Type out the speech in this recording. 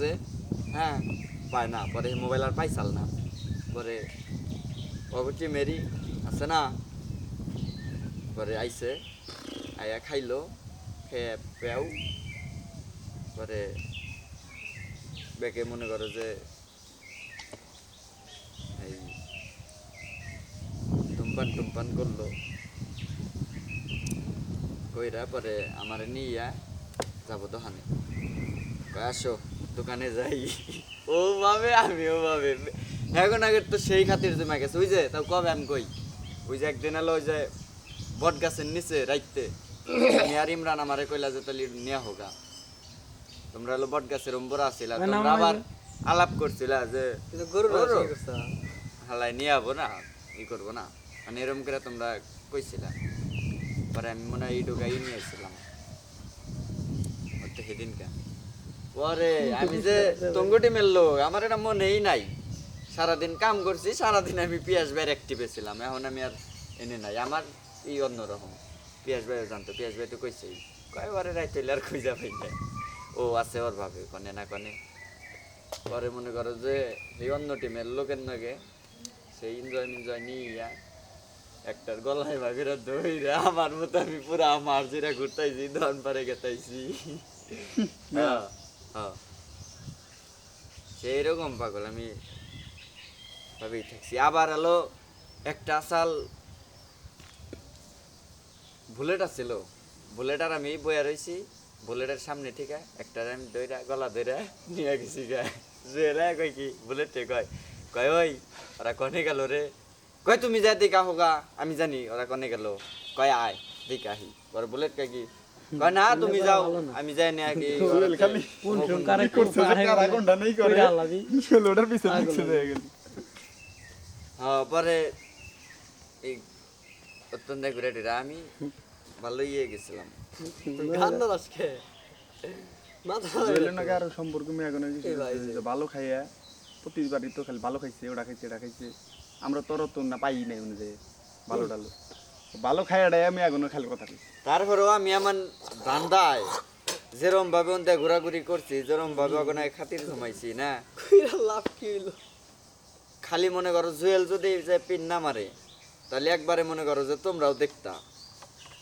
যে হ্যাঁ পায় না, পরে মোবাইল আর পাইছাল না। পরে অবশ্যই মেরি আছে না? পরে আইছে, আয়া খাইলো, খেয়ে পেও পরে বেকে মনে করো যে, এই টুম্পান টুম্পান করল। কইরা পরে আমার নিয়ে যাব দোকানে আসো। দোকানে যাই। ও ভাবে আমি ও ভাবে এখন আগে তো সেই খাতির জমা গেছে। ওই যে তাও কবে আমি কই? ওই যে একদিন এলো ওই যে বট গাছের নিচে রাইতে আর ইমরান আমারে কইলা যে তাহলে নিয়া হোগা। তোমরা হলো বট গাছের উম্বর আসিলা মানে তোমরা আবার আলাপ করছিলা যে গরু। হালাই নিয়ে যাব না ই করব না। মানে এরম করে তোমরা কইছিলা। পরে আমি মনে হয় এই ঢোকাই নিয়ে আসছিলাম। ওতে পরে আমি যে তঙ্গুটি মেললো আমার এটা মনেই নাই। সারাদিন কাম করছি সারাদিন আমি পিয়াস ভাইয়ের অ্যাক্টিভে ছিলাম এখন আমি আর এনে নাই। আমার এই অন্যরকম। পিয়াস ভাইও জানতো পিয়াস ভাই তো কইছেই কয়বারে রাইতে আর খুঁজা পাই না ও আছে ওর ভাবে কনে না কনে। পরে মনে করো যে এই অন্য টিমের লোকের নাগে সেই এনজয় এনজয় নিয়ে একটার গলায় ভাবিরা দইরে আমার মতো আমি পুরা আমার যেটা ঘুরতাইছি ধন পারে গেতাইছি। হ্যাঁ। সেই রকম পাগল আমি ভাবেই থাকছি। আবার হলো একটা আসাল বুলেট আছিল। বুলেট আর আমি বইয়া রইছি। বুলেটের সামনে ঠিক একটা আমি দইরা, গলা দইরা নিয়ে গেছি গায়ে জেরা কয় কি, বুলেটে কয় কয় ওই, ওরা কনে গেল রে? কয়, তুমি যা দেখা হোগা আমি জানি ওরা কনে গেল। কয়, আয় দেখা আহি। ওরা বুলেট কয় কি না তুমি যাও আমি যাই না কি খালি কোন সংকারে করছে কারা কোনটা নেই করে? লোডার পিছনে পিছনে গেল। হ্যাঁ পরে এই অত্যন্ত ঘুরে টুরে আমি ভালো ইয়ে গেছিলাম। আজকে। সম্পর্ক ভালো খাইয়া প্রতিবারই তো খালি ভালো খাইছে ওটা খাইছে এটা খাইছে। আমরা তোর তো না পাই নাই অনুযায়ী ভালো ডালো ভালো খাইয়াটাই আমি এখনও খালি কথা তারপরেও আমি আমার ধান্দায় যেরম ভাবে ওনতে ঘোরাঘুরি করছি যেরম ভাবে ওখানে খাতির জমাইছি না? কইরা লাভ কি হইল? খালি মনে করো জুয়েল যদি যে পিন না মারে তাহলে একবারে মনে করো যে তোমরাও দেখতা।